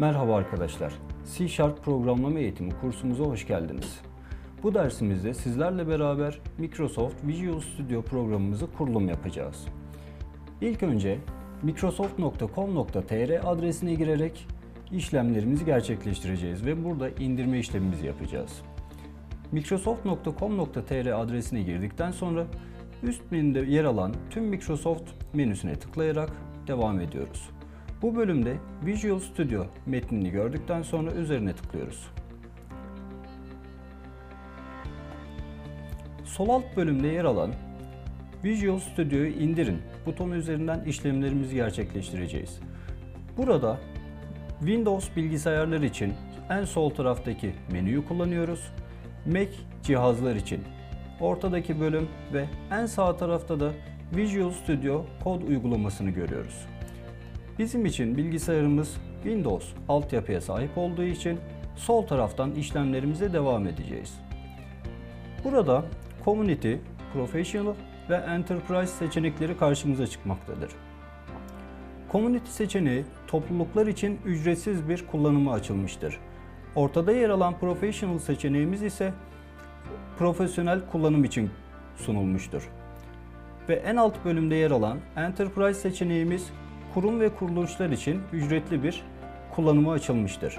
Merhaba arkadaşlar. C Sharp programlama eğitimi kursumuza hoş geldiniz. Bu dersimizde sizlerle beraber Microsoft Visual Studio programımızı kurulum yapacağız. İlk önce microsoft.com.tr adresine girerek işlemlerimizi gerçekleştireceğiz ve burada indirme işlemimizi yapacağız. Microsoft.com.tr adresine girdikten sonra üst menüde yer alan tüm Microsoft menüsüne tıklayarak devam ediyoruz. Bu bölümde Visual Studio metnini gördükten sonra üzerine tıklıyoruz. Sol alt bölümde yer alan Visual Studio'yu indirin butonu üzerinden işlemlerimizi gerçekleştireceğiz. Burada Windows bilgisayarlar için en sol taraftaki menüyü kullanıyoruz. Mac cihazlar için ortadaki bölüm ve en sağ tarafta da Visual Studio kod uygulamasını görüyoruz. Bizim için bilgisayarımız Windows altyapıya sahip olduğu için sol taraftan işlemlerimize devam edeceğiz. Burada Community, Professional ve Enterprise seçenekleri karşımıza çıkmaktadır. Community seçeneği topluluklar için ücretsiz bir kullanıma açılmıştır. Ortada yer alan Professional seçeneğimiz ise profesyonel kullanım için sunulmuştur. Ve en alt bölümde yer alan Enterprise seçeneğimiz kurum ve kuruluşlar için ücretli bir kullanıma açılmıştır.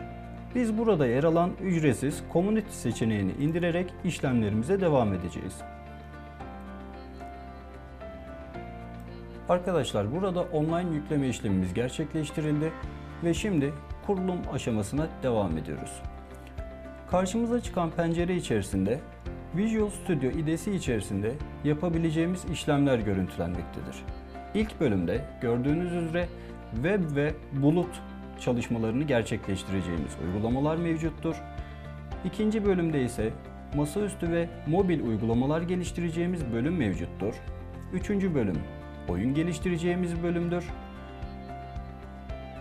Biz burada yer alan ücretsiz Community seçeneğini indirerek işlemlerimize devam edeceğiz. Arkadaşlar burada online yükleme işlemimiz gerçekleştirildi ve şimdi kurulum aşamasına devam ediyoruz. Karşımıza çıkan pencere içerisinde Visual Studio IDE'si içerisinde yapabileceğimiz işlemler görüntülenmektedir. İlk bölümde gördüğünüz üzere web ve bulut çalışmalarını gerçekleştireceğimiz uygulamalar mevcuttur. İkinci bölümde ise masaüstü ve mobil uygulamalar geliştireceğimiz bölüm mevcuttur. Üçüncü bölüm oyun geliştireceğimiz bölümdür.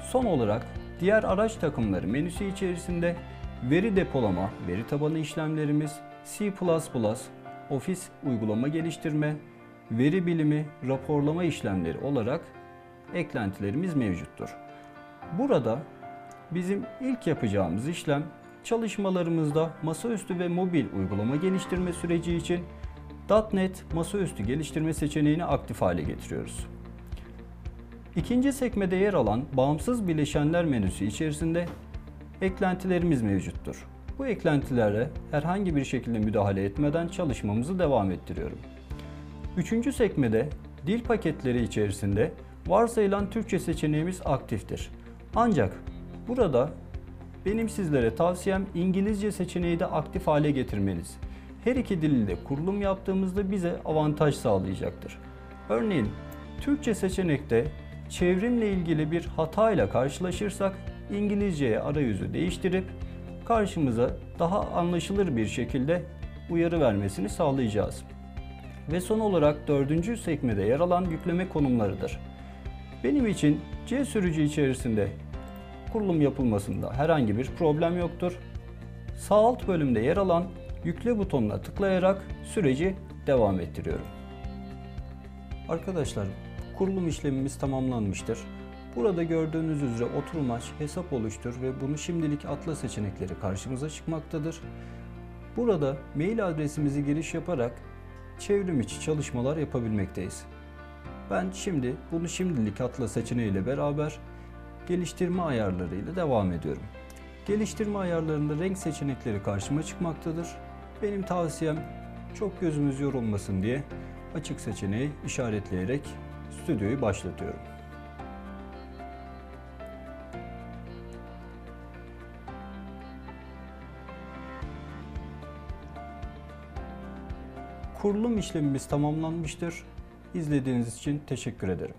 Son olarak diğer araç takımları menüsü içerisinde veri depolama, veri tabanı işlemlerimiz, C++, Office uygulama geliştirme, veri bilimi, raporlama işlemleri olarak eklentilerimiz mevcuttur. Burada bizim ilk yapacağımız işlem çalışmalarımızda masaüstü ve mobil uygulama geliştirme süreci için .NET masaüstü geliştirme seçeneğini aktif hale getiriyoruz. İkinci sekmede yer alan bağımsız bileşenler menüsü içerisinde eklentilerimiz mevcuttur. Bu eklentilere herhangi bir şekilde müdahale etmeden çalışmamızı devam ettiriyorum. Üçüncü sekmede dil paketleri içerisinde varsayılan Türkçe seçeneğimiz aktiftir. Ancak burada benim sizlere tavsiyem İngilizce seçeneği de aktif hale getirmeniz. Her iki dilde kurulum yaptığımızda bize avantaj sağlayacaktır. Örneğin Türkçe seçenekte çevrimle ilgili bir hata ile karşılaşırsak İngilizceye arayüzü değiştirip karşımıza daha anlaşılır bir şekilde uyarı vermesini sağlayacağız. Ve son olarak dördüncü sekmede yer alan yükleme konumlarıdır. Benim için C sürücü içerisinde kurulum yapılmasında herhangi bir problem yoktur. Sağ alt bölümde yer alan yükle butonuna tıklayarak süreci devam ettiriyorum. Arkadaşlar kurulum işlemimiz tamamlanmıştır. Burada gördüğünüz üzere oturum aç, hesap oluştur ve bunu şimdilik atla seçenekleri karşımıza çıkmaktadır. Burada mail adresimizi giriş yaparak çevrim içi çalışmalar yapabilmekteyiz. Ben şimdi bunu şimdilik atla seçeneğiyle beraber geliştirme ayarlarıyla devam ediyorum. Geliştirme ayarlarında renk seçenekleri karşıma çıkmaktadır. Benim tavsiyem çok gözümüz yorulmasın diye açık seçeneği işaretleyerek stüdyoyu başlatıyorum. Kurulum işlemimiz tamamlanmıştır. İzlediğiniz için teşekkür ederim.